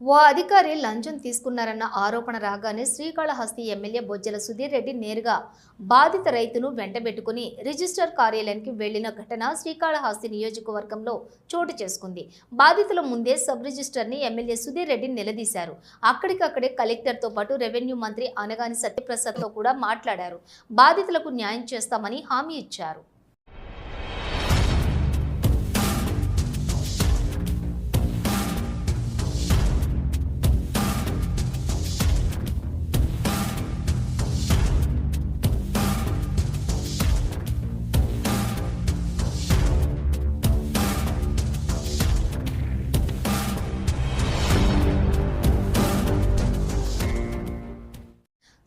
ఓ అధికారి లంచం తీసుకున్నారన్న ఆరోపణ రాగానే శ్రీకాళహస్తి ఎమ్మెల్యే బొజ్జల సుధీర్ రెడ్డి నేరుగా బాధిత రైతును వెంటబెట్టుకుని రిజిస్టర్ కార్యాలయానికి వెళ్ళిన ఘటన శ్రీకాళహస్తి నియోజకవర్గంలో చోటు చేసుకుంది. బాధితుల ముందే సబ్ రిజిస్టర్ని ఎమ్మెల్యే సుధీర్ రెడ్డి నిలదీశారు. అక్కడికక్కడే కలెక్టర్తో పాటు రెవెన్యూ మంత్రి అనగాని సత్యప్రసాద్తో కూడా మాట్లాడారు. బాధితులకు న్యాయం చేస్తామని హామీ ఇచ్చారు.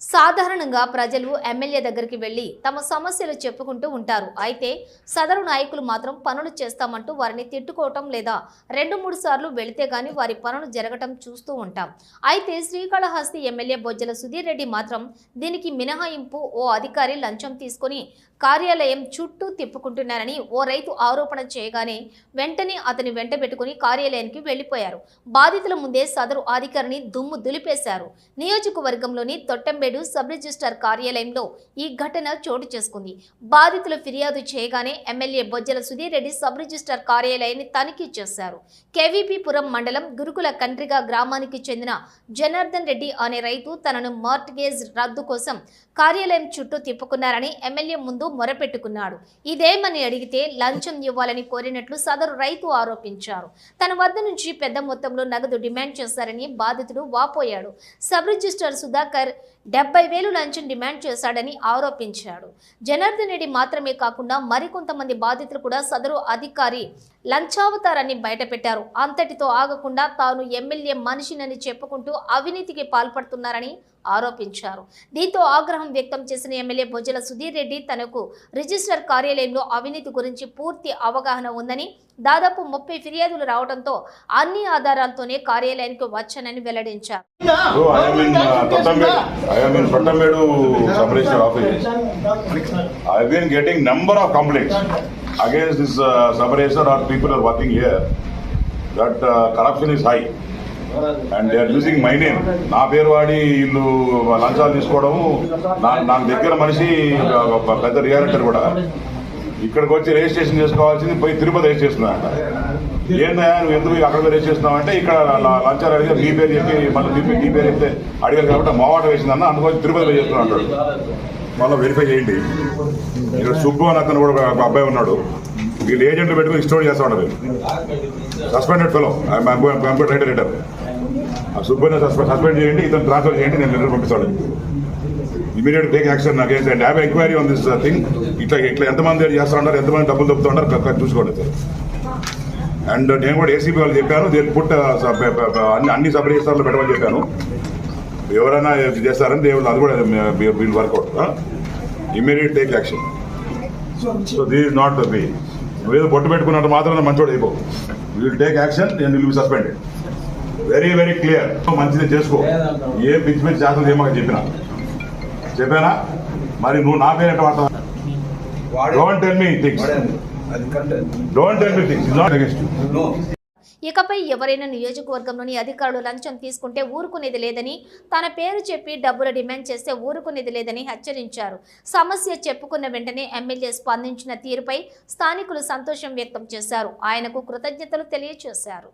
సాధారణంగా ప్రజలు ఎమ్మెల్యే దగ్గరికి వెళ్ళి తమ సమస్యలు చెప్పుకుంటూ ఉంటారు. అయితే సదరు నాయకులు మాత్రం పనులు చేస్తామంటూ వారిని తిట్టుకోవటం లేదా రెండు మూడు సార్లు వెళితే గాని వారి పనులు జరగటం చూస్తూ ఉంటాం. అయితే శ్రీకాళహస్తి ఎమ్మెల్యే బొజ్జల సుధీర్ రెడ్డి మాత్రం దీనికి మినహాయింపు ఓ అధికారి లంచం తీసుకొని కార్యాలయం చుట్టూ తిప్పుకుంటున్నారని ఓ రైతు ఆరోపణ చేయగానే వెంటనే అతని వెంట పెట్టుకుని కార్యాలయానికి వెళ్ళిపోయారు బాధితుల ముందే సదరు అధికారిని దుమ్ము దులిపేశారు. నియోజకవర్గంలోని తొట్టంబేడు సబ్ రిజిస్టర్ కార్యాలయంలో ఈ ఘటన చోటు చేసుకుంది. బాధితులు ఫిర్యాదు చేయగానే MLA Bojjala Sudheer Reddy sub register కార్యాలయాన్ని తనిఖీ చేశారు. కేవీపీపురం మండలం గురుకుల కంట్రిగా గ్రామానికి చెందిన జనార్దన్ రెడ్డి అనే రైతు తనను మార్ట్గేజ్ రద్దు కోసం కార్యాలయం చుట్టూ తిప్పుకున్నారని ఎమ్మెల్యే ముందు మొరపెట్టుకున్నాడు. ఇదేమని అడిగితే లంచం ఇవ్వాలని కోరినట్లు సదరు రైతు ఆరోపించారు. తన వద్ద నుంచి పెద్ద మొత్తంలో నగదు డిమాండ్ చేశారని బాధితుడు వాపోయాడు. సబ్ రిజిస్టర్ సుధాకర్ డెబ్బై వేలు లంచం డిమాండ్ చేశాడని ఆరోపించాడు. జనార్దన్ రెడ్డి మాత్రమే కాకుండా మరికొంతమంది బాధితులు కూడా సదరు అధికారి లంచావతారాన్ని బయటపెట్టారు. అంతటితో ఆగకుండా తాను ఎమ్మెల్యే మనిషినని చెప్పుకుంటూ అవినీతికి పాల్పడుతున్నారని ఆరోపించారు. దీంతో ఆగ్రహం వ్యక్తం చేసిన ఎమ్మెల్యే భుజల సుధీర్ రెడ్డి తనకు రిజిస్టర్ కార్యాలయంలో అవినీతి గురించి పూర్తి అవగాహన ఉందని దాదాపు ముప్పై ఫిర్యాదులు రావడంతో అన్ని ఆధారాలతోనే కార్యాలయానికి వచ్చానని వెల్లడించారు. Bin Pattamedu sub register office I been getting number of complaints against this sub register are people are working here that corruption is high and they are using my name నా పేరు వాడి వీళ్ళు లంచాలు తీసుకోవడము నా నా దగ్గర మనిషి పెద్ద రియాలిటర్ కూడా. ఇక్కడికి వచ్చి రిజిస్ట్రేషన్ చేసుకోవాల్సింది పోయి తిరుపతి రిజిస్ట్రేషన్ అంటారు ఏంటయ్యా నువ్వు ఎందుకు అక్కడ పేరు చేస్తున్నావు అంటే ఇక్కడ లంచాలు అడిగి మీ పేరు చెప్పి మళ్ళీ మీ పేరు- మీ పేరు చెప్తే అడిగారు కాబట్టి మావాట వేసిందన్న అందుకోసం తిరుపతి చేస్తున్నా అంటాడు. మళ్ళీ వెరిఫై చేయండి. ఇక్కడ సుబ్బు అని అతను కూడా ఒక అబ్బాయి ఉన్నాడు. వీళ్ళు ఏజెంట్లు పెట్టుకుని స్టోర్ చేస్తా ఉండదు suspended fellow computer writer writer ఆ సుబ్బుని సస్పెండ్ చేయండి ఇతను ట్రాన్స్ఫర్ చేయండి నేను లెటర్ పంపిస్తాను. ఇమీడియట్ టేక్ యాక్షన్ నాకు and have enquiry on this thing ఇట్లా ఇట్లా ఎంతమంది చేస్తూ ఉంటారు ఎంతమంది డబ్బులు దొబ్బుతూ ఉంటారు చూసుకోండి. సార్ అండ్ నేను కూడా ఏసీబీ వాళ్ళు చెప్పాను దీన్ని పుట్ట అన్ని అన్ని సబ్ రిజిస్టర్లు పెట్టమని చెప్పాను. ఎవరైనా చేస్తారని దేవుళ్ళు అది కూడా we'll work out immediate take action so this is not way నువ్వేదో బొట్టు పెట్టుకున్నట్టు మాత్రం మంచోడు అయిపో. Will take action and will be suspended very very clear మంచిది చేసుకో. ఏ పిచ్చి పిచ్చి చేస్తుంది ఏమో చెప్పినా? చెప్పానా? మరి నువ్వు నా పేరు ఎట్లా వాడతావు don't tell me things don't not no ఇకపై ఎవరైనా నియోజకవర్గంలోని అధికారులు లంచం తీసుకుంటే ఊరుకునేది లేదని తన పేరు చెప్పి డబ్బులు డిమాండ్ చేస్తే ఊరుకునేది లేదని హెచ్చరించారు. సమస్య చెప్పుకున్న వెంటనే ఎమ్మెల్యే స్పందించిన తీరుపై స్థానికులు సంతోషం వ్యక్తం చేశారు. ఆయనకు కృతజ్ఞతలు తెలియజేశారు